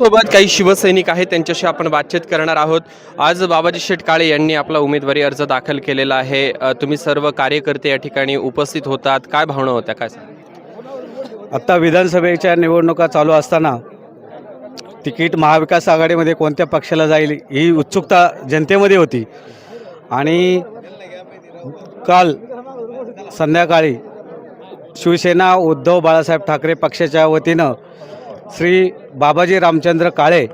आपल्यासोबत काही शिवसैनिक आहेत त्यांच्याशी आपण बातचीत करणार आहोत. आज बाबाजी शेठ काळे यांनी आपला उमेदवारी अर्ज दाखल केलेला आहे. तुम्ही सर्व कार्यकर्ते या ठिकाणी उपस्थित होतात. काय भावना होत्या काय आत्ता विधानसभेच्या निवडणुका चालू असताना तिकीट महाविकास आघाडीमध्ये कोणत्या पक्षाला जाईल ही उत्सुकता जनतेमध्ये होती. आणि काल संध्याकाळी शिवसेना उद्धव बाळासाहेब ठाकरे पक्षाच्या वतीनं श्री बाबाजी रामचंद्र काळे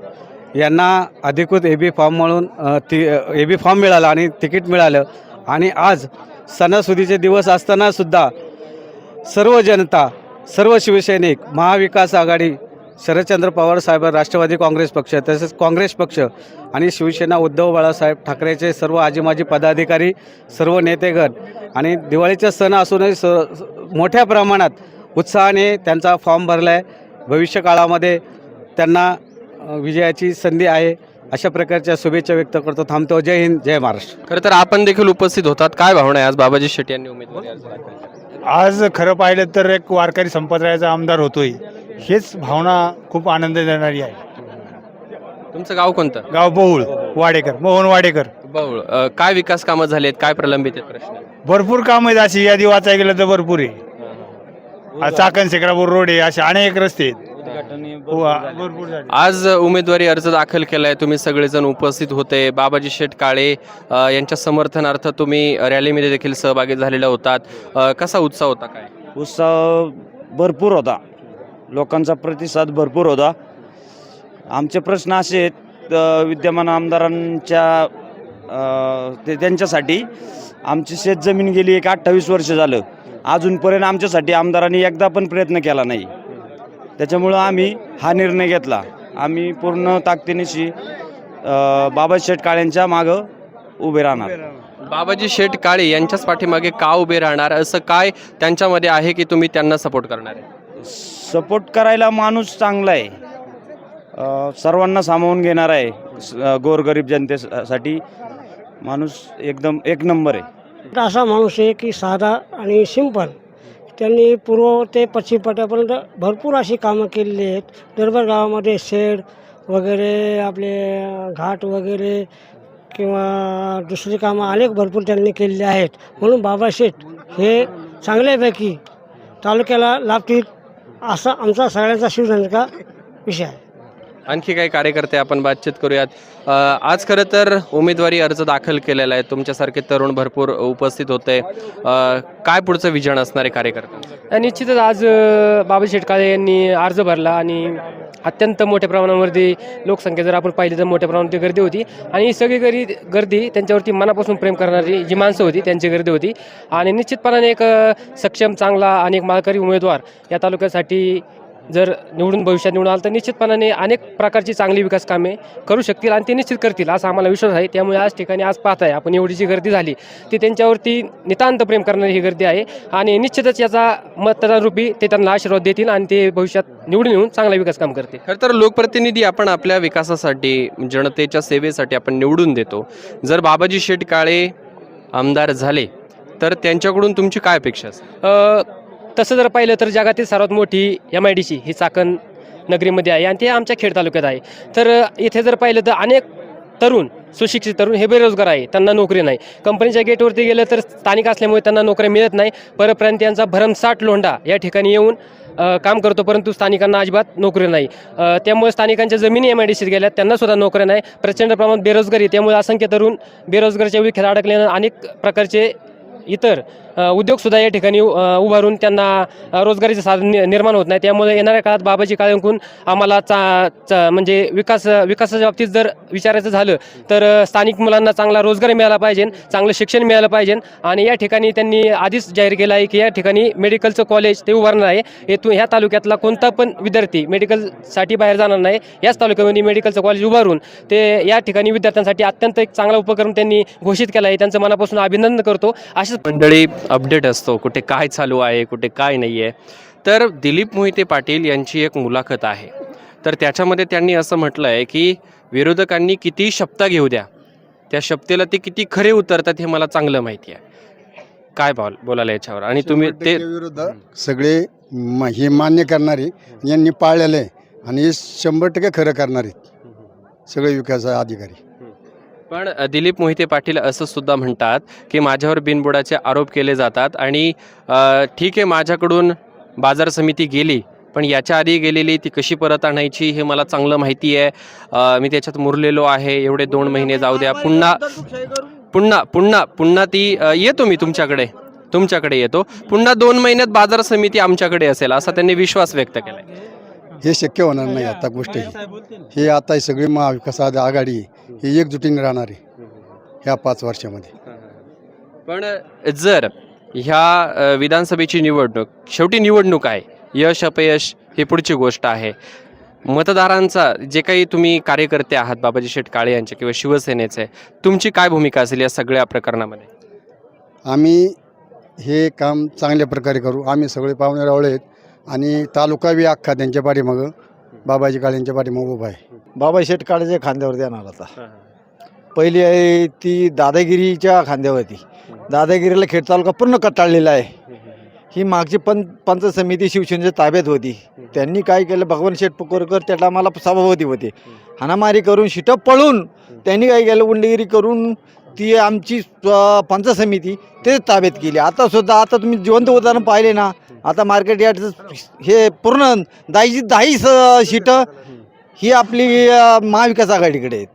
यांना अधिकृत ए बी फॉर्म म्हणून ती ए बी फॉर्म मिळाला आणि तिकीट मिळालं. आणि आज सणासुदीचे दिवस असतानासुद्धा सर्व जनता सर्व शिवसैनिक महाविकास आघाडी शरदचंद्र पवार साहेब राष्ट्रवादी काँग्रेस पक्ष तसेच काँग्रेस पक्ष आणि शिवसेना उद्धव बाळासाहेब ठाकरेचे सर्व आजीमाजी पदाधिकारी सर्व नेतेगण आणि दिवाळीचा सण असूनही स मोठ्या प्रमाणात उत्साहाने त्यांचा फॉर्म भरला आहे भविष्यकाळामध्ये त्यांना विजयाची संधी आहे अशा प्रकारच्या शुभेच्छा व्यक्त करतो. थांबतो. जय हिंद जय महाराष्ट्र. खरं तर आपण देखील उपस्थित होतात. काय भावना आहे? आज बाबाजी शेठ यांनी उमेदवारी अर्ज दाखल केला? आज खरं पाहिलं तर एक वारकरी संप्रदायाचा आमदार होतोय. हेच भावना खूप आनंद देणारी आहे. तुमचं गाव कोणतं? गाव बहुळ वाडेकर मोहन वाडेकर. अ, काय विकास कामं झाली आहेत? काय प्रलंबित आहेत प्रश्न? भरपूर काम आहेत अशी यादी वाचायला गेलं तर भरपूर आहे. चाकण शेखरापूर रोड आहे असे अनेक रस्ते आहेत. हो, भरपूर झाले. आज उमेदवारी अर्ज दाखल केलाय. तुम्ही सगळेजण उपस्थित होते. बाबाजी शेठ काळे अ, यांच्या समर्थनार्थ तुम्ही रॅलीमध्ये देखील सहभागी झालेला होतात. अ, कसा उत्साह होता काय? उत्साह भरपूर होता. लोकांचा प्रतिसाद भरपूर होता. आमचे प्रश्न असे आहेत अ, विद्यमान आमदारांच्या अ, ते त्यांच्यासाठी. आमची शेतजमीन गेली एक अठ्ठावीस वर्ष झालं. अजूनपर्यंत आमच्यासाठी आमदारांनी एकदा पण प्रयत्न केला नाही. त्याच्यामुळं आम्ही हा निर्णय घेतला. आम्ही पूर्ण ताकदीनिशी बाबा शेठ काळ्यांच्या मागं उभे राहणार. बाबाजी शेठ काळे यांच्याच पाठीमागे का उभे राहणार? असं काय त्यांच्यामध्ये आहे की तुम्ही त्यांना सपोर्ट करणार आहे? सपोर्ट करायला माणूस चांगला आहे. अ, सर्वांना सामावून घेणार आहे स- अ, गोरगरीब जनतेसाठी. माणूस एकदम एक नंबर आहे. असा माणूस आहे की साधा आणि सिंपल. त्यांनी पूर्व ते पश्चिम पट्ट्यापर्यंत भरपूर अशी कामं केलेली आहेत. दरबार गावामध्ये शेड वगैरे आपले घाट वगैरे किंवा दुसरी कामं अनेक भरपूर त्यांनी केलेली आहेत. म्हणून बाबा शेठ हे चांगल्यापैकी तालुक्याला लाभतील असा आमचा सगळ्यांचा शिवसैनिका विषय आहे. आणखी काही कार्यकर्ते आपण बातचीत करूयात. आज खरं तर उमेदवारी अर्ज दाखल केलेला आहे. तुमच्यासारखे तरुण भरपूर उपस्थित होते. काय पुढचं विजन असणारे कार्यकर्ते निश्चितच आज बाबा शेटकाळे यांनी अर्ज भरला आणि अत्यंत मोठ्या प्रमाणावरती लोकसंख्या जर आपण पाहिली तर मोठ्या प्रमाणावरती गर्दी होती. आणि ही सगळी गरी गर्दी त्यांच्यावरती मनापासून प्रेम करणारी जी माणसं होती त्यांची गर्दी होती. आणि निश्चितपणाने एक सक्षम चांगला आणि एक मालकरी उमेदवार या तालुक्यासाठी जर निवडून भविष्यात निवडून आलं तर निश्चितपणाने अनेक प्रकारची चांगली विकास कामे करू शकतील आणि ते निश्चित करतील असा आम्हाला विश्वास आहे. त्यामुळे आज ठिकाणी आज पाहत आहे आपण एवढी जी गर्दी झाली ती त्यांच्यावरती नितांत प्रेम करणारी ही गर्दी आहे आणि निश्चितच याचा मतदान रूपी ते त्यांना आशीर्वाद देतील आणि ते भविष्यात निवडून येऊन चांगला विकास काम करतील. खरं तर लोकप्रतिनिधी आपण आपल्या विकासासाठी जनतेच्या सेवेसाठी आपण निवडून देतो. जर बाबाजी शेठ काळे आमदार झाले तर त्यांच्याकडून तुमची काय अपेक्षा असेल तसं जर पाहिलं तर जगातील सर्वात मोठी एम आय डी सी ही चाकण नगरीमध्ये आहे आणि ते आमच्या खेड तालुक्यात आहे. तर इथे जर पाहिलं तर अनेक तरुण सुशिक्षित तरुण हे बेरोजगार आहे. त्यांना नोकरी नाही. कंपनीच्या गेटवरती गेलं तर स्थानिक असल्यामुळे त्यांना नोकऱ्या मिळत नाही. परप्रांतीयांचा भरमसाठ लोंढा या ठिकाणी येऊन काम करतो. परंतु स्थानिकांना अजिबात नोकरी नाही. त्यामुळे स्थानिकांच्या जमिनी एम आय डी सीत गेल्या त्यांनासुद्धा नोकऱ्या नाही. प्रचंड प्रमाणात बेरोजगारी त्यामुळे असंख्य तरुण बेरोजगारच्या विखेत अडकल्यानं अनेक प्रकारचे इतर उद्योगसुद्धा या ठिकाणी उभारून त्यांना रोजगारीचं साधन निर्माण होत नाही. त्यामुळे येणाऱ्या काळात बाबाजी काळेंकून आम्हाला चा चा- म्हणजे विकास विकासाच्या बाबतीत जर विचारायचं झालं तर स्थानिक मुलांना चांगला रोजगार मिळाला पाहिजे चांगलं शिक्षण मिळालं पाहिजे आणि या ठिकाणी त्यांनी आधीच जाहीर केलं आहे की या ठिकाणी मेडिकलचं कॉलेज ते उभारणार आहे. येथून ह्या तालुक्यातला कोणता पण विद्यार्थी मेडिकलसाठी बाहेर जाणार नाही. याच तालुक्यामध्ये मेडिकलचं कॉलेज उभारून ते या ठिकाणी विद्यार्थ्यांसाठी अत्यंत एक चांगला उपक्रम त्यांनी घोषित केला आहे. त्यांचं मनापासून अभिनंदन करतो. अशाच मंडळी अपडेट असतो. कुठे काय चालू आहे कुठे काय नाही आहे तर दिलीप मोहिते पाटील यांची एक मुलाखत आहे. तर त्याच्यामध्ये त्यांनी असं म्हटलं आहे की विरोधकांनी किती शब्दा घेऊ द्या. त्या शब्देला ते किती खरे उतरतात हे मला चांगलं माहिती आहे. काय बोल बोलायला याच्यावर? आणि तुम्ही ते विरुद्ध सगळे म- हे मान्य करणारे यांनी पाळलेलं आहे. आणि हे शंभर टक्के खरं करणार सगळे विकास अधिकारी. पण दिलीप मोहिते पाटील असं सुद्धा म्हणतात की माझ्यावर बिनबुडाचे आरोप केले जातात आणि ठीक आहे माझ्याकडून बाजार समिती गेली पण याच्या आधी गेलेली ती कशी परत आणायची हे मला चांगलं माहिती आहे. मी त्याच्यात मुरलेलो आहे एवढे दोन महिने जाऊ द्या. पुन्हा पुन्हा पुन्हा पुन्हा ती येतो मी तुमच्याकडे तुमच्याकडे येतो. पुन्हा दोन महिन्यात बाजार समिती आमच्याकडे असेल असा त्यांनी विश्वास व्यक्त केला हे शक्य होणार नाही आता गोष्ट ही. हे आता ही सगळी महाविकास आघा- आघाडी ही एकजुटीने राहणार आहे. ह्या पाच वर्षामध्ये. पण जर ह्या अ, विधानसभेची निवडणूक शेवटी निवडणूक आहे यश अपयश ही पुढची गोष्ट आहे. मतदारांचा जे काही तुम्ही कार्यकर्ते आहात बाबाजी शेठ काळे यांचे किंवा शिवसेनेचे तुमची काय भूमिका असेल या सगळ्या प्रकरणामध्ये? आम्ही हे काम चांगल्या प्रकारे करू. आम्ही सगळे पाहुणे रावळे आहेत. आणि तालुका बी अख्खा त्यांच्या पाठीमागं बाबाजी काळेंच्या पाठीमागं उभा आहे. बाबा शेट काळेच्या खांद्यावर देणार आता पहिली आहे ती दादागिरीच्या खांद्यावरती. दादागिरीला खेड तालुका पूर्ण कटाळलेला आहे. ही मागची पं पंचायत समिती शिवसेनेच्या ताब्यात होती. त्यांनी काय केलं? भगवान शेठ पुकोरकर त्या टायमाला सभापती होते. हाणामारी करून शिटं पळून त्यांनी काय केलं? गुंडगिरी करून ती आमची पंचायत समिती ते ताब्यात केली. आता सुद्धा आता तुम्ही जिवंत उदाहरण पाहिले ना आता मार्केट यार्डचं हे पूर्ण दहाची दहाही स- शिटं ही आपली महाविकास आघाडीकडे आहेत.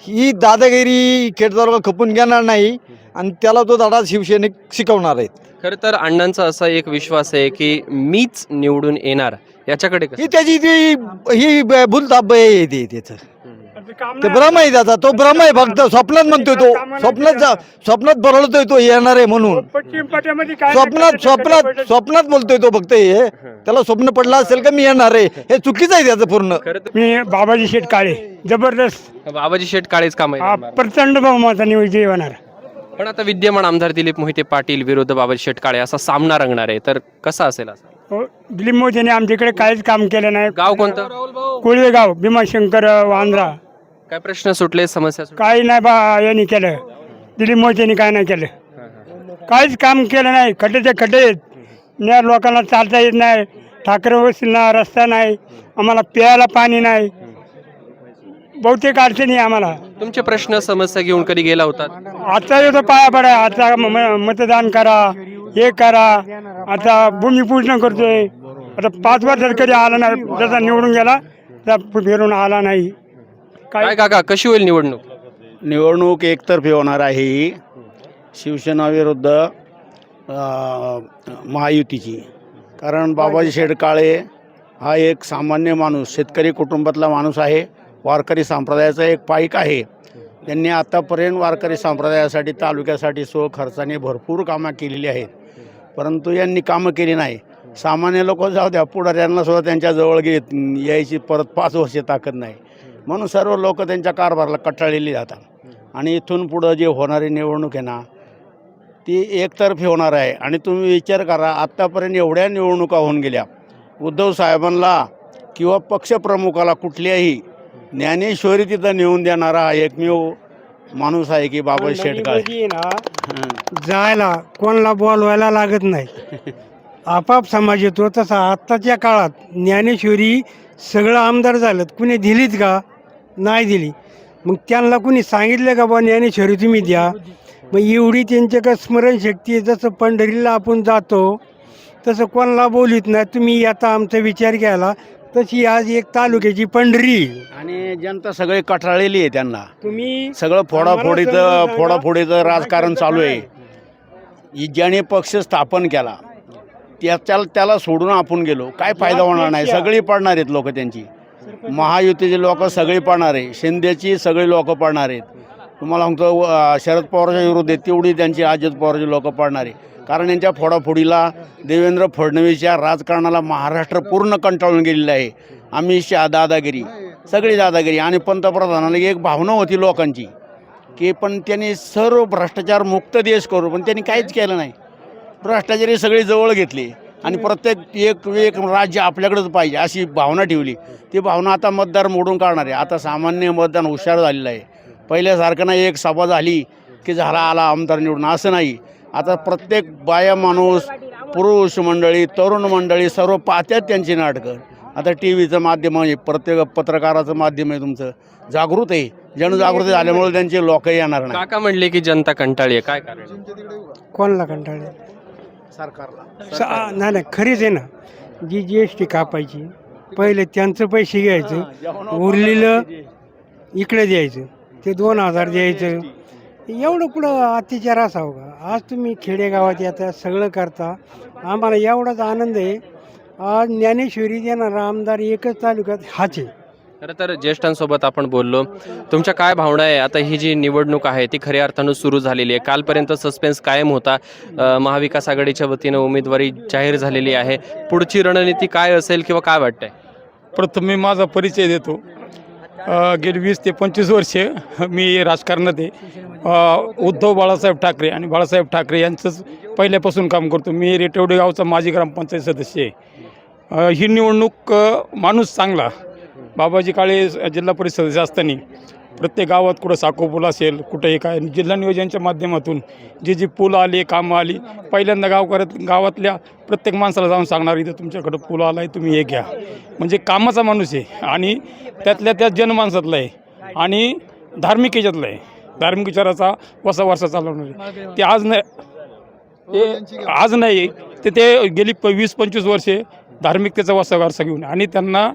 ही दादागिरी खेड तालुका खपून घेणार नाही आणि त्याला तो धडा शिवसेनेक शिकवणार आहेत. खरं तर अण्णांचा असा एक विश्वास आहे की मीच निवडून येणार याच्याकडे? ही त्याची ती ही भूलताप आहे त्याचं. ते भ्रम आहे त्याचा. तो भ्रम आहे फक्त. स्वप्नात म्हणतोय तो. स्वप्नात स्वप्नात बरळतोय तो येणार आहे म्हणून. स्वप्नात स्वप्नात स्वप्नात बोलतोय तो फक्त हे. त्याला स्वप्न पडलं असेल का मी येणार आहे? हे चुकीचं आहे त्याचं पूर्ण. मी बाबाजी शेठ काळे. जबरदस्त. बाबाजी शेठ काळेच काम हा आहे प्रचंड बहुमता विजय होणार. पण आता विद्यमान आमदार दिलीप मोहिते पाटील विरुद्ध बाबाजी शेठ काळे असा सामना रंगणार आहे. तर कसा असेल असा? हो, दिलीप मोदीने आमच्याकडे काहीच काम केलं नाही. गाव कोणतं? कोळवेगाव भीमाशंकर वांद्रा. काय प्रश्न सुटले समस्या सुटल्या? काही नाही बा यांनी केलं. दिलीप मोदीने काय नाही केलं. काहीच काम केलं नाही. खड्डेचे खड्डे आहेत. लोकांना चालता येत नाही. ठाकरे वस्तीला रस्ता नाही. आम्हाला प्यायला पाणी नाही. बहुतेक अडचणी आहे आम्हाला. तुमचे प्रश्न समस्या घेऊन कधी गेला होता? आता येतो पाया पडा. आता म- म- मतदान करा. हे करा. आता भूमिपूजन करतोय. आता पाच वर्षात कधी आला नाही. जसा निवडून गेला त्या फिरून आला नाही. काय काय काका कशी होईल निवडणूक? निवडणूक एकतर्फी होणार आहे ही. शिवसेनाविरुद्ध अ, महायुतीची. कारण बाबाजी शेठ काळे हा एक सामान्य माणूस शेतकरी कुटुंबातला माणूस आहे. वारकरी संप्रदायाचा एक पाईक आहे. त्यांनी आत्तापर्यंत वारकरी संप्रदायासाठी तालुक्यासाठी सो खर्चाने भरपूर कामं केलेली आहेत. परंतु यांनी कामं केली नाही. सामान्य लोक जाऊ द्या पुढाऱ्यांना सुद्धा त्यांच्याजवळ घेत यायची परत पाच वर्षे ताकद नाही. म्हणून सर्व लोक त्यांच्या कारभाराला कटाळलेली जातात आणि इथून पुढं जे होणारी निवडणूक आहे ना ती एकतर्फी होणार आहे. आणि तुम्ही विचार करा आत्तापर्यंत एवढ्या निवडणुका होऊन गेल्या. उद्धव साहेबांना किंवा पक्षप्रमुखाला कुठल्याही ज्ञानेश्वरी तिथं नेऊन देणारा हा एकमेव माणूस आहे की बाबा शेटकाळ ना जायला कोणाला बोलवायला लागत नाही. आपाप समाज येतो तसा आत्ताच्या काळात ज्ञानेश्वरी सगळं आमदार झालं कुणी दिलीत का? नाही दिली. मग त्यांना कुणी सांगितलं का बा ज्ञानेश्वरी तुम्ही द्या. मग एवढी त्यांच्याकडे स्मरणशक्ती आहे जसं पंढरीला आपण जातो तसं कोणाला बोलित नाही. तुम्ही आता आमचा विचार केला तशी आज एक तालुक्याची पंढरी आणि जनता सगळे कटाळलेली आहे त्यांना. तुम्ही सगळं फोडाफोडीचं. फोडाफोडीचं राजकारण चालू आहे. ही ज्याने पक्ष स्थापन केला त्याच्या त्याला सोडून आपण गेलो. काय फायदा होणार नाही? सगळी पडणार आहेत लोक त्यांची. महायुतीचे लोक सगळी पडणार आहे. शिंदेची सगळी लोक पडणार आहेत. तुम्हाला सांगतो शरद पवारच्या विरुद्ध तेवढी त्यांची अजित पवारची लोक पडणार आहे. कारण यांच्या फोडाफोडीला देवेंद्र फडणवीसच्या राजकारणाला महाराष्ट्र पूर्ण कंटाळून गेलेलं आहे. अमित शा दादागिरी सगळी दादागिरी आणि पंतप्रधानाला एक भावना होती लोकांची की पण त्यांनी सर्व भ्रष्टाचार मुक्त देश करू पण त्यांनी काहीच केलं नाही. भ्रष्टाचारी सगळी जवळ घेतली. आणि प्रत्येक एक एक राज्य आपल्याकडेच पाहिजे अशी भावना ठेवली. ती भावना आता मतदार मोडून काढणार आहे. आता सामान्य मतदान हुशार झालेलं आहे. पहिल्यासारखं नाही एक सभा झाली की झाला आला आमदार निवडून. असं नाही. आता प्रत्येक बाया माणूस पुरुष मंडळी तरुण मंडळी सर्व पाहतात त्यांची नाटकं. आता टी व्हीचं माध्यम आहे प्रत्येक पत्रकाराचं माध्यम आहे तुमचं. जागृत आहे. जनजागृती झाल्यामुळे त्यांचे लोक येणार नाही. काका म्हणले की जनता कंटाळी आहे. काय कारण? कोणाला कंटाळले सरकारला. सा- नाही नाही खरीच आहे ना. जी जी एस टी कापायची पहिले त्यांचं पैसे घ्यायचं उरलेलं इकडे द्यायचं ते दोन हजार द्यायचं. एवढं कुठं अत्याचार असावं का? आज तुम्ही खेडेगावात येता सगळं करता. आम्हाला एवढाच आनंद आहे. आज ज्ञानेश्वरी देणारा आमदार एकच तालुक्यात हाच खरं तर ज्येष्ठांसोबत आपण बोललो. तुमच्या काय भावना आहे? आता ही जी निवडणूक आहे ती खऱ्या अर्थानं सुरू झालेली आहे. कालपर्यंत सस्पेन्स कायम होता. अ, महाविकास आघाडीच्या वतीनं उमेदवारी जाहीर झालेली आहे. पुढची रणनीती काय असेल किंवा काय वाटतंय? प्रथम मी माझा परिचय देतो. अ, गेली वीस ते पंचवीस वर्षे मी राजकारणात आहे. अ, उद्धव बाळासाहेब ठाकरे आणि बाळासाहेब ठाकरे यांचंच पहिल्यापासून काम करतो. मी रेटवडे गावचा माजी ग्रामपंचायत सदस्य आहे. अ, ही निवडणूक अ, माणूस चांगला बाबाजी काळे जिल्हा परिषद सदस्य असताना प्रत्येक गावात कुठं साखो पूल असेल कुठंही काय जिल्हा नियोजनच्या माध्यमातून जी जी पूल आली कामं आली पहिल्यांदा गावकऱ्यात गावातल्या प्रत्येक माणसाला जाऊन सांगणार इथं तुमच्याकडं पूल आला आहे तुम्ही हे घ्या. म्हणजे कामाचा माणूस आहे आणि त्यातल्या त्यात जनमानसातला आहे आणि धार्मिक याच्यातला आहे. धार्मिक विचाराचा वसा वारसा चालवणार. आहे ते आज नाही आज नाही ते ते गेली प वीस पंचवीस वर्षे धार्मिकतेचा वसा वारसा घेऊन आणि त्यांना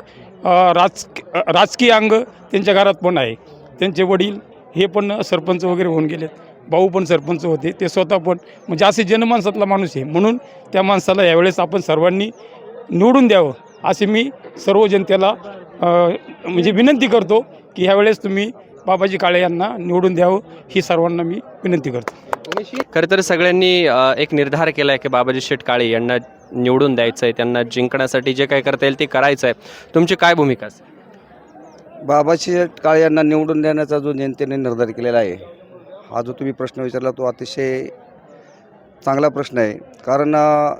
राज राजकीय अंग त्यांच्या घरात पण आहे. त्यांचे वडील हे पण सरपंच वगैरे होऊन गेलेत. भाऊ पण सरपंच होते. ते स्वतः पण म्हणजे असे जनमानसातला माणूस आहे. म्हणून त्या माणसाला यावेळेस आपण सर्वांनी निवडून द्यावं असे मी सर्व जनतेला म्हणजे विनंती करतो की ह्यावेळेस तुम्ही बाबाजी काळे यांना निवडून द्यावं ही सर्वांना मी विनंती करतो. खरं तर सगळ्यांनी एक निर्धार केला आहे की बाबाजी शेठ काळे यांना निवडून द्यायचं आहे त्यांना जिंकण्यासाठी जे काही करता येईल ते करायचं आहे तुमची काय भूमिका असेल? बाबाशी काळे यांना निवडून देण्याचा जो जनतेने निर्धार केलेला आहे हा जो तुम्ही प्रश्न विचारला तो अतिशय चांगला प्रश्न आहे. कारण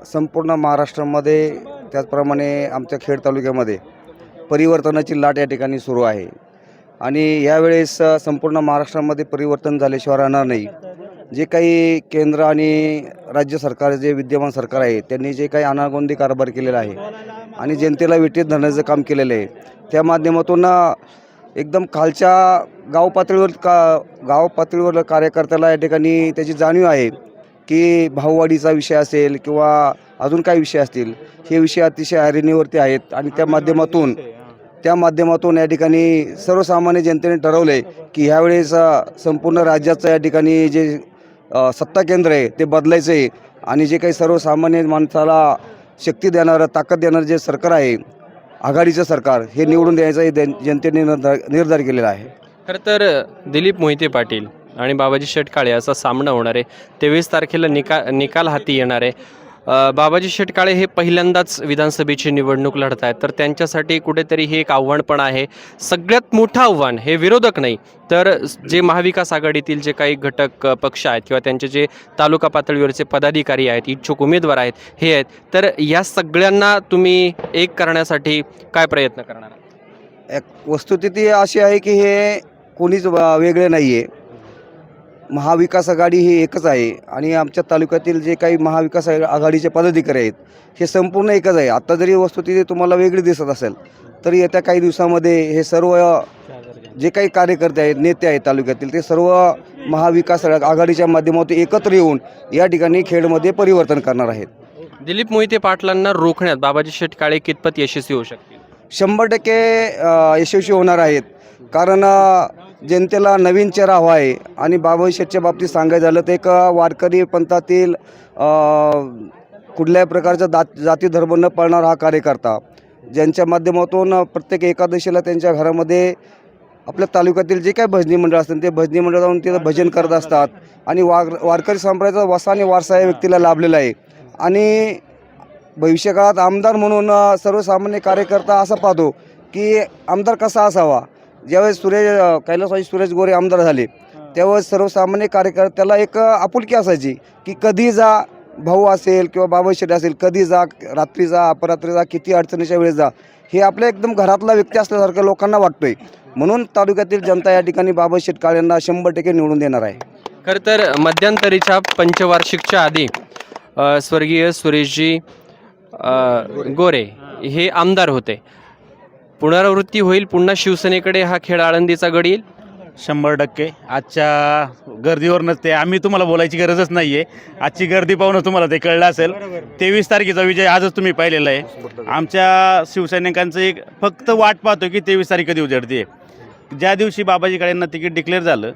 संपूर्ण महाराष्ट्रामध्ये त्याचप्रमाणे आमच्या खेड तालुक्यामध्ये परिवर्तनाची लाट या ठिकाणी सुरू आहे. आणि यावेळेस संपूर्ण महाराष्ट्रामध्ये परिवर्तन झाल्याशिवाय राहणार नाही. जे काही केंद्र आणि राज्य सरकार जे विद्यमान सरकार आहे त्यांनी जे काही अनागोंदी कारभार केलेला आहे आणि जनतेला विटीत धरण्याचं काम केलेलं आहे त्या माध्यमातून एकदम खालच्या गाव पातळीवर का गाव पातळीवर कार्यकर्त्याला या ठिकाणी त्याची जाणीव आहे की भाववाढीचा विषय असेल किंवा अजून काही विषय असतील हे विषय अतिशय हरिणीवरती आहेत आणि त्या माध्यमातून त्या माध्यमातून या ठिकाणी सर्वसामान्य जनतेने ठरवलं आहे की ह्यावेळेस संपूर्ण राज्याचं या ठिकाणी जे सत्ता केंद्र आहे ते बदलायचं आहे. आणि जे काही सर्वसामान्य माणसाला शक्ती देणारं ताकद देणारं जे सरकार आहे आघाडीचं सरकार हे निवडून द्यायचं हे जनतेने निर्धार निर्धार केलेला आहे. खरं तर दिलीप मोहिते पाटील आणि बाबाजी शेटकाळे असा सामना होणार आहे. तेवीस तारखेला निका निकाल हाती येणार आहे. बाबाजी शेटकाळे हे पहिल्यांदाच विधानसभेची निवडणूक लढत आहेत तर त्यांच्यासाठी कुठेतरी हे एक आव्हान पण आहे. सगळ्यात मोठं आव्हान हे विरोधक नाही तर जे महाविकास आघाडीतील जे काही घटक पक्ष आहेत किंवा त्यांचे जे तालुका पातळीवरचे पदाधिकारी आहेत इच्छुक उमेदवार आहेत हे आहेत. तर या सगळ्यांना तुम्ही एक करण्यासाठी काय प्रयत्न करणार एक वस्तुस्थिती अशी आहे की हे कोणीच व- वेगळे नाही आहे महाविकास आघाडी ही एकच आहे आणि आमच्या तालुक्यातील जे काही महाविकास आघा- आघाडीचे पदाधिकारी आहेत हे संपूर्ण एकच आहे. आत्ता जरी वस्तुस्थिती तुम्हाला वेगळी दिसत असेल तरी येत्या काही दिवसामध्ये हे सर्व जे काही कार्यकर्ते आहेत नेते आहेत तालुक्यातील ते सर्व महाविकास आघाडीच्या माध्यमातून एकत्र येऊन या ठिकाणी खेडमध्ये परिवर्तन करणार आहेत. दिलीप मोहिते पाटलांना रोखण्यात बाबाजी शेठ काळे कितपत यशस्वी होऊ शकतील? शंभर टक्के यशस्वी होणार आहेत. कारण जनतेला नवीन चेहरा हवा आहे आणि बाबाई बाबतीत सांगायचं झालं तर एक वारकरी पंथातील कुठल्याही प्रकारचा दात जाती धर्म न पाळणारा हा कार्यकर्ता ज्यांच्या माध्यमातून प्रत्येक एकादशीला त्यांच्या घरामध्ये आपल्या तालुक्यातील जे काही भजनी मंडळ असतात ते भजनी मंडळ जाऊन तिथं भजन करत असतात. आणि वार वारकरी संप्रदायाचा वसा आणि वारसा या व्यक्तीला लाभलेला आहे. आणि भविष्यकाळात आमदार म्हणून सर्वसामान्य कार्यकर्ता असा पाहतो की आमदार कसा असावा? ज्यावेळेस सुरेश कैलासवासी सुरेश गोरे आमदार झाले त्यावेळेस सर्वसामान्य कार्यकर्त्याला एक आपुलकी असायची की कधी जा भाऊ असेल किंवा बाबा शेठ असेल कधी जा रात्री जा अपरात्री जा किती अडचणीच्या वेळेस जा हे आपल्या एकदम घरातला व्यक्ती असल्यासारखं लोकांना वाटतोय. म्हणून तालुक्यातील जनता या ठिकाणी बाबा शेठ काळेंना शंभर टक्के निवडून देणार आहे. खरं तर मध्यंतरीच्या पंचवार्षिकच्या आधी स्वर्गीय सुरेशजी गोरे हे आमदार होते. पुनरावृत्ती होईल. पुन्हा शिवसेनेकडे हा खेळ आळंदीचा गड येईल शंभर टक्के. आजच्या गर्दीवरनंच ते आम्ही तुम्हाला बोलायची गरजच नाही आहे आजची गर्दी पाहूनच तुम्हाला ते कळलं असेल. तेवीस तारखेचा विजय आजच तुम्ही पाहिलेला आहे. आमच्या शिवसैनिकांचं एक फक्त वाट पाहतो की तेवीस तारीख कधी उजडते ज्या दिवशी बाबाजी काळेंना तिकीट डिक्लेअर झालं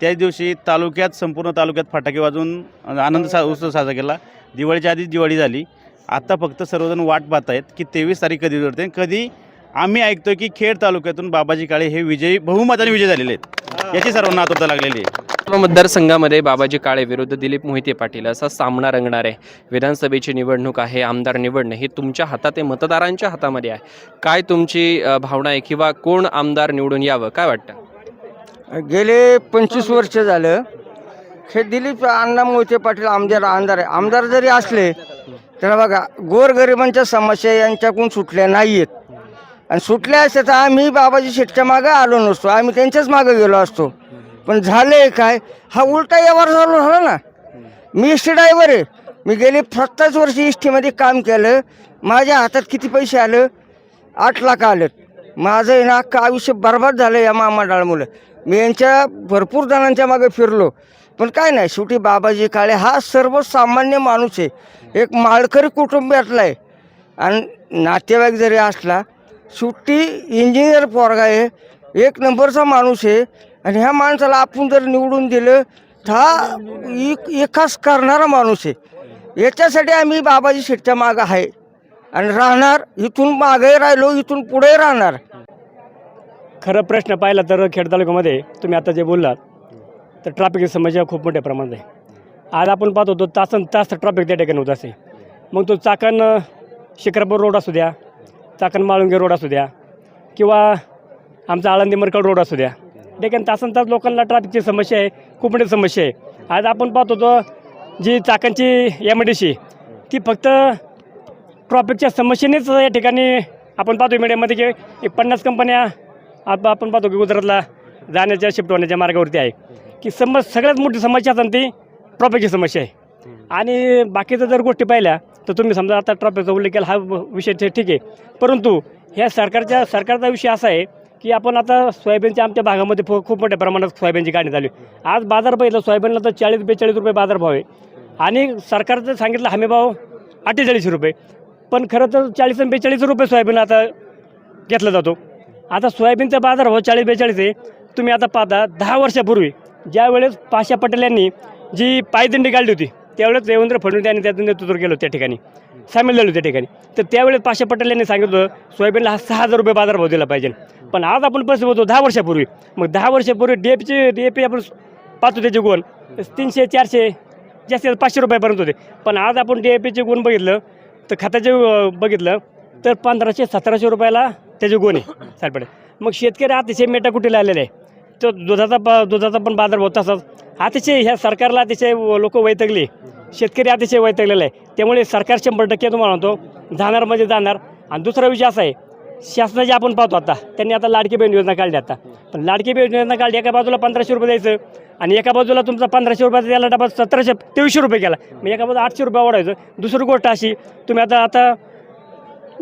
त्याच दिवशी तालुक्यात संपूर्ण तालुक्यात फटाके वाजवून आनंद सा उत्सव साजरा केला. दिवाळीच्या आधीच दिवाळी झाली. आत्ता फक्त सर्वजण वाट पाहत आहेत की तेवीस तारीख कधी उजडते कधी आम्ही ऐकतो की खेड तालुक्यातून बाबाजी काळे हे विजयी बहुमताने विजय झालेले आहेत. याची सर्वांना आतुरता लागलेली आहे. मतदारसंघामध्ये बाबाजी काळे विरुद्ध दिलीप मोहिते पाटील असा सामना रंगणार आहे. विधानसभेची निवडणूक आहे आमदार निवडणं हे तुमच्या हातात आहे मतदारांच्या हातामध्ये आहे. काय तुमची भावना आहे किंवा कोण आमदार निवडून यावं काय वाटतं? गेले पंचवीस वर्ष झालं. हे दिलीप अण्णा मोहिते पाटील आमदार आमदार आहे. आमदार जरी असले तर बघा गोरगरिबांच्या समस्या यांच्याकडून सुटल्या नाही आहेत आणि सुटल्या असत्या तर आम्ही बाबाजी शेटच्या मागं आलो नसतो. आम्ही त्यांच्याच मागं गेलो असतो. पण झाले काय? हा उलटा व्यवहार झालो झाला ना. मी एस टी ड्रायव्हर आहे. मी गेले सत्ताच वर्ष एस टीमध्ये काम केलं. माझ्या हातात किती पैसे आलं? आठ लाख आलं माझं आहे ना अख्खं आयुष्य बर्बाद झालं या महामंडळामुळे मी यांच्या भरपूर जणांच्या मागे फिरलो. पण काय नाही शेवटी बाबाजी काळे हा सर्वसामान्य माणूस आहे. एक माळकरी कुटुंबातला आहे. आणि नातेवाईक जरी असला सुट्टी इंजिनियर पोरगा आहे. एक नंबरचा माणूस आहे. आणि ह्या माणसाला आपण जर निवडून दिलं तर हा एक एकाच करणारा माणूस आहे. याच्यासाठी आम्ही बाबाजी शेठच्या मागं आहे. आणि राहणार इथून मागे राहिलो इथून पुढे राहणार. खरं प्रश्न पाहिला तर खेड तालुक्यामध्ये तुम्ही आता जे बोललात तर ट्रॅफिकची समस्या खूप मोठ्या प्रमाणात आहे. आज आपण पाहतो तासन तास ट्रॅफिक त्या ठिकाणी होत असे. मग तो चाकण शिखरपूर रोड असू द्या चाकण माळुंगे रोड असू द्या किंवा आमचा आळंदी मरकड रोड असू द्या. ठिकाणी तासन तास लोकांना ट्रॅफिकची समस्या आहे खूप मोठी समस्या आहे. आज आपण पाहतो तो जी चाकणची एम डी सी ती फक्त ट्रॉफिकच्या समस्येनेच या ठिकाणी आपण पाहतो मीडियामध्ये की एक पन्नास कंपन्या आप आपण पाहतो की गुजरातला जाण्याच्या शिफ्ट होण्याच्या मार्गावरती आहे. की समज सगळ्यात मोठी समस्या असं ती ट्रॉफिकची समस्या आहे. आणि बाकीचं जर गोष्टी पाहिल्या तर तुम्ही समजा आता ट्रॉफिकचा उल्लेख केला हा विषय ठीक आहे. परंतु ह्या सरकारच्या सरकारचा विषय असा आहे की आपण आता सोयाबीनच्या आमच्या भागामध्ये फो- खूप मोठ्या प्रमाणात सोयाबीनची काढणी झाली आज बाजार बघितलं सोयाबीनला तर चाळीस बेचाळीस रुपये बाजारभाव आहे. आणि सरकारचं सांगितलं हमीभाव अठ्ठेचाळीस रुपये. पण खरं तर चाळीस आणि बेचाळीस रुपये सोयाबीन आता घेतला जातो. आता सोयाबीनचा बाजारभाव चाळीस बेचाळीस आहे. तुम्ही आता पाहता दहा वर्षापूर्वी ज्यावेळेस पाशा पटेल यांनी जी पायदिंडी काढली होती त्यावेळेस देवेंद्र फडणवीस यांनी त्याचं नेतृत्व केलं त्या ठिकाणी. सामील झालो त्या ठिकाणी. तर त्यावेळेस पाशा पटेल यांनी सांगितलं सोयाबीनला हा सहा हजार रुपये बाजारभाव दिला पाहिजे. पण आज आपण पैसे होतो दहा वर्षापूर्वी. मग दहा वर्षापूर्वी डी एपीचे डी ए पी आपण पाहतो त्याचे गुण. तीनशे चारशे जास्तीत जास्त पाचशे रुपयापर्यंत होते. पण आज आपण डी ए पीचे गुण बघितलं तर खताचे बघितलं तर पंधराशे सतराशे रुपयाला त्याचे गुण आहे. सालपडे मग शेतकरी अतिशय मेटाकुटीला आलेले आहे. तो दुधाचा प दुधाचा पण बाजार होत तसाच अतिशय ह्या सरकारला अतिशय लोक वैतगली. शेतकरी अतिशय वैतगलेला आहे त्यामुळे सरकार शंभर टक्के तुम्हाला म्हणतो जाणार म्हणजे जाणार. आणि दुसरा विषय असा आहे शासनाचे आपण पाहतो आता त्यांनी आता लाडकी बहीण योजना काढली आता. पण लाडकी बहीण योजना काढली एका बाजूला पंधराशे रुपये द्यायचं आणि एका बाजूला तुमचा पंधराशे रुपयाचा त्याला डबा सतराशे तेवीसशे रुपये केला. मग एका बाजूला आठशे रुपये वाढायचं दुसरी गोष्ट अशी तुम्ही आता आता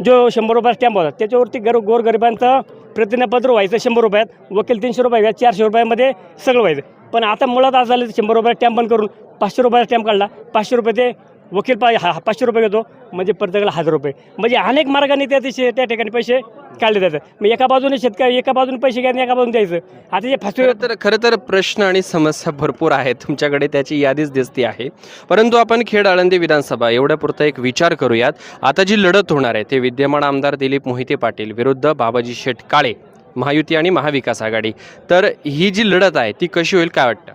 जो शंभर रुपया स्टॅम्प होता त्याच्यावरती गर गोरगरिबांचं प्रतिज्ञापत्र व्हायचं शंभर रुपयात वकील तीनशे रुपये घ्या चारशे रुपयामध्ये सगळं व्हायचं. पण आता मुळात आज झालं शंभर रुपयात टॅम्प बंद करून पाचशे रुपयाचा टॅम्प काढला. पाचशे रुपये ते वकील पा हा पाचशे रुपये घेतो म्हणजे प्रत्येकाला हजार रुपये. म्हणजे अनेक मार्गाने त्या दिवशी त्या ठिकाणी पैसे काढले जातात. मग एका बाजूने शेतकरी एका बाजूने पैसे घ्या आणि एका बाजूने द्यायचं. आता जे फसवे तर खरं तर प्रश्न आणि समस्या भरपूर आहेत. तुमच्याकडे त्याची यादीच दिसती आहे. परंतु आपण खेड आळंदी विधानसभा एवढ्यापुरता एक विचार करूयात. आता जी लढत होणार आहे ते विद्यमान आमदार दिलीप मोहिते पाटील विरुद्ध बाबाजी शेठ काळे महायुती आणि महाविकास आघाडी. तर ही जी लढत आहे ती कशी होईल काय वाटतं?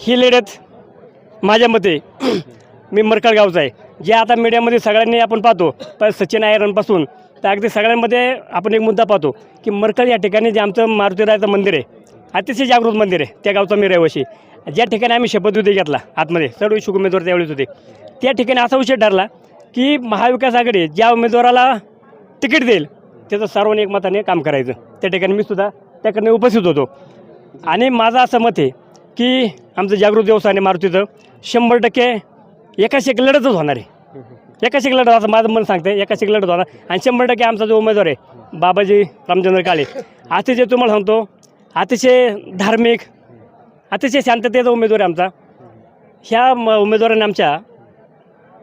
ही लढत माझ्या मते मी मरकळ गावचा आहे. जे आता मीडियामध्ये सगळ्यांनी आपण पाहतो पण सचिन आयरनपासून तर अगदी सगळ्यांमध्ये आपण एक मुद्दा पाहतो की मरकळ या ठिकाणी जे आमचं मारुतीरायचं मंदिर आहे अतिशय जागृत मंदिर आहे त्या गावचा मी रहिवाशी. ज्या ठिकाणी आम्ही शपथविधी घेतला आतमध्ये सर्व इच्छुक उमेदवार त्यावेळेस होते. त्या ठिकाणी असा विषय ठरला की महाविकास आघाडी ज्या उमेदवाराला तिकीट देईल त्याचं सर्वांनी एकमताने काम करायचं. त्या ठिकाणी मी सुद्धा त्याकडनं उपस्थित होतो. आणि माझं असं मत आहे की आमचं जागृत व्यवसाय आणि मारुतीचं शंभर टक्के एका एक लढतच होणार आहे. एका लढत असं माझं मन सांगते एका लढत होणार. आणि शंभर टक्के आमचा जो उमेदवार आहे बाबाजी रामचंद्र काळे. अतिशय तुम्हाला सांगतो अतिशय धार्मिक अतिशय शांततेचा उमेदवार आहे आमचा. ह्या म उमेदवाराने आमच्या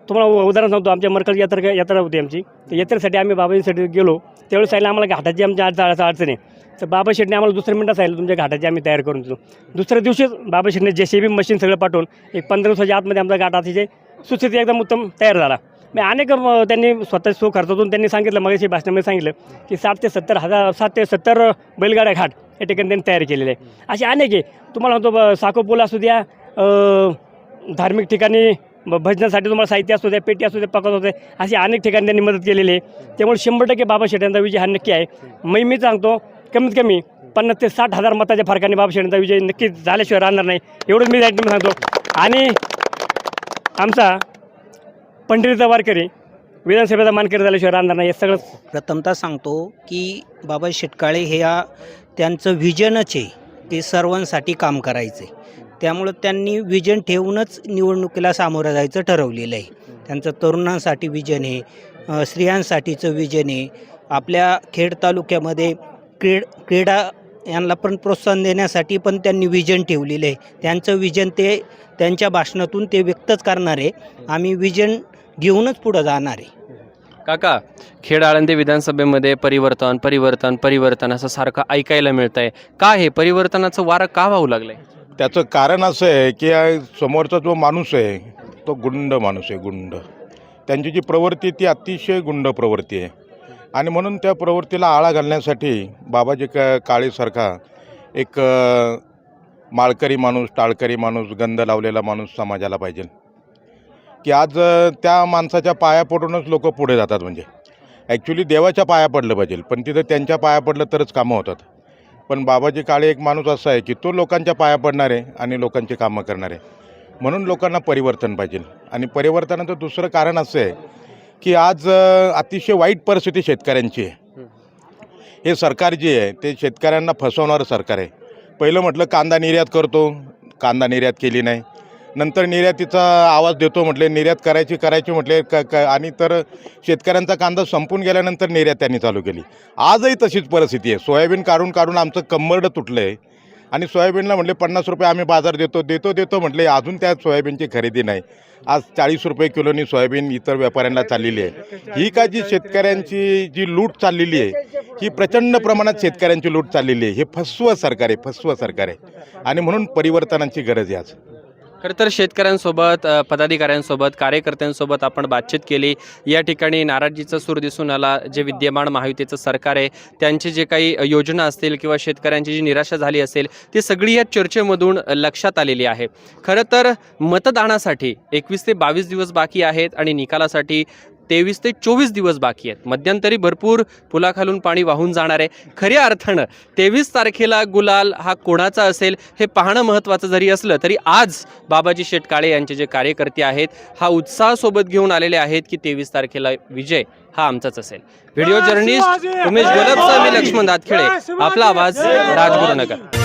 तुम्हाला उदाहरण सांगतो आमच्या मरकज यात्रा यात्रा होती आमची. तर यात्रेसाठी आम्ही बाबाजीसाठी गेलो. त्यावेळेस सांगितलं आम्हाला घाटाची आमच्या आज आज अडचण आहे. तर बाबा शेटने आम्हाला दुसऱ्या मिनटात सांगितलं तुमच्या घाटाची आम्ही तयार करून देतो. दुसऱ्या दिवशीच बाबा शेटने जे सी बी मशीन सगळं पाठवून एक पंधरा दिवसाच्या आतमध्ये आमचा घाट अतिशय सुस्थिती एकदम उत्तम तयार झाला. मी अनेक त्यांनी स्वतः सो खर्चातून त्यांनी सांगितलं मगाशी भाषणामध्ये सांगितलं की साठ ते सत्तर हजार सात ते सत्तर बैलगाड्या घाट या ठिकाणी त्यांनी तयार केलेले आहे असे अनेक आहे. तुम्हाला म्हणतो ब- पूल असू द्या धार्मिक ठिकाणी भजनासाठी तुम्हाला साहित्य असू द्या पेटी असू द्या पकत होते अशी अनेक ठिकाणी त्यांनी मदत केलेली आहे. त्यामुळे शंभर टक्के बाबा शेट्यांचा विजय हा नक्की आहे. मी मी सांगतो कमीत कमी पन्नास ते साठ हजार मताच्या फरकाने बाबा शेट्यांचा विजय नक्की झाल्याशिवाय राहणार नाही. एवढंच मी त्या सांगतो. आणि आमचा पंढरीचा वारकरी विधानसभेचा मानकरी झाल्याशिवाय राहणार नाही हे सगळं प्रथमतः सांगतो की बाबा शेटकाळे हे या त्यांचं व्हिजनच आहे. ते सर्वांसाठी काम करायचे त्यामुळं त्यांनी विजन ठेवूनच निवडणुकीला सामोरं जायचं ठरवलेलं आहे. त्यांचं तरुणांसाठी विजन आहे स्त्रियांसाठीचं विजन आहे. आपल्या खेड तालुक्यामध्ये क्रीड क्रीडा यांना पण प्रोत्साहन देण्यासाठी पण त्यांनी विजन ठेवलेलं आहे. त्यांचं विजन ते त्यांच्या भाषणातून ते व्यक्तच करणार आहे. आम्ही विजन घेऊनच पुढं जाणार आहे. काका खेड आळंदी विधानसभेमध्ये परिवर्तन परिवर्तन परिवर्तन असं सारखं ऐकायला मिळत आहे का हे? परिवर्तनाचं वारं का वाहू लागलंय? त्याचं कारण असं आहे की समोरचा जो माणूस आहे तो गुंड माणूस आहे गुंड. त्यांची जी प्रवृत्ती ती अतिशय गुंड प्रवृत्ती आहे. आणि म्हणून त्या प्रवृत्तीला आळा घालण्यासाठी बाबाजी का काळेसारखा एक माळकरी माणूस टाळकरी माणूस गंध लावलेला माणूस समाजाला पाहिजे. की आज त्या माणसाच्या पाया पडूनच लोक पुढे जातात म्हणजे. ॲक्च्युली देवाच्या पाया पडलं पाहिजे पण तिथं त्यांच्या पाया पडलं तरच कामं होतात. पण बाबाजी काळे एक माणूस असा आहे की तो लोकांच्या पाया पडणार आहे आणि लोकांची कामं करणार. आहे म्हणून लोकांना परिवर्तन पाहिजे. आणि परिवर्तनाचं दुसरं कारण असं आहे की आज अतिशय वाईट परिस्थिती शेतकऱ्यांची आहे. हे सरकार जे आहे ते शेतकऱ्यांना फसवणारं सरकार आहे. पहिलं म्हटलं कांदा निर्यात करतो. कांदा निर्यात केली नाही. नंतर निर्यातीचा आवाज देतो म्हटले निर्यात करायची करायची म्हटले क क आणि तर शेतकऱ्यांचा कांदा संपून गेल्यानंतर निर्यात त्यांनी चालू केली. आजही तशीच परिस्थिती आहे. सोयाबीन काढून काढून आमचं कंबरडं तुटलं आहे आणि सोयाबीनला म्हटले पन्नास रुपये आम्ही बाजार देतो देतो देतो म्हटले अजून त्या सोयाबीनची खरेदी नाही. आज चाळीस रुपये किलोनी सोयाबीन इतर व्यापाऱ्यांना चाललेली आहे. ही का जी शेतकऱ्यांची जी लूट चाललेली आहे ही प्रचंड प्रमाणात शेतकऱ्यांची लूट चाललेली आहे. हे फसवं सरकार आहे फसवं सरकार आहे. आणि म्हणून परिवर्तनाची गरज आहे आज. खरं तर शेतकऱ्यांसोबत पदाधिकाऱ्यांसोबत कार्यकर्त्यांसोबत आपण बातचीत केली. या ठिकाणी नाराजीचा सूर दिसून आला. जे विद्यमान महायुतीचं सरकार आहे त्यांची जे काही योजना असतील किंवा शेतकऱ्यांची जी निराशा झाली असेल ती सगळी या चर्चेमधून लक्षात आलेली आहे. खरं तर मतदानासाठी एकवीस ते बावीस दिवस बाकी आहेत आणि निकालासाठी तेवीस ते चोवीस दिवस बाकी आहेत. मध्यंतरी भरपूर पुलाखालून पाणी वाहून जाणार आहे. खऱ्या अर्थानं तेवीस तारखेला गुलाल हा कोणाचा असेल हे पाहणं महत्त्वाचं जरी असलं तरी आज बाबाजी शेटकाळे यांचे जे कार्यकर्ते आहेत हा उत्साहासोबत घेऊन आलेले आहेत की तेवीस तारखेला विजय हा आमचाच असेल. व्हिडिओ जर्नलिस्ट उमेश गोलबसह मी लक्ष्मण दातखेळे. आपला आवाज राजगुरुनगर.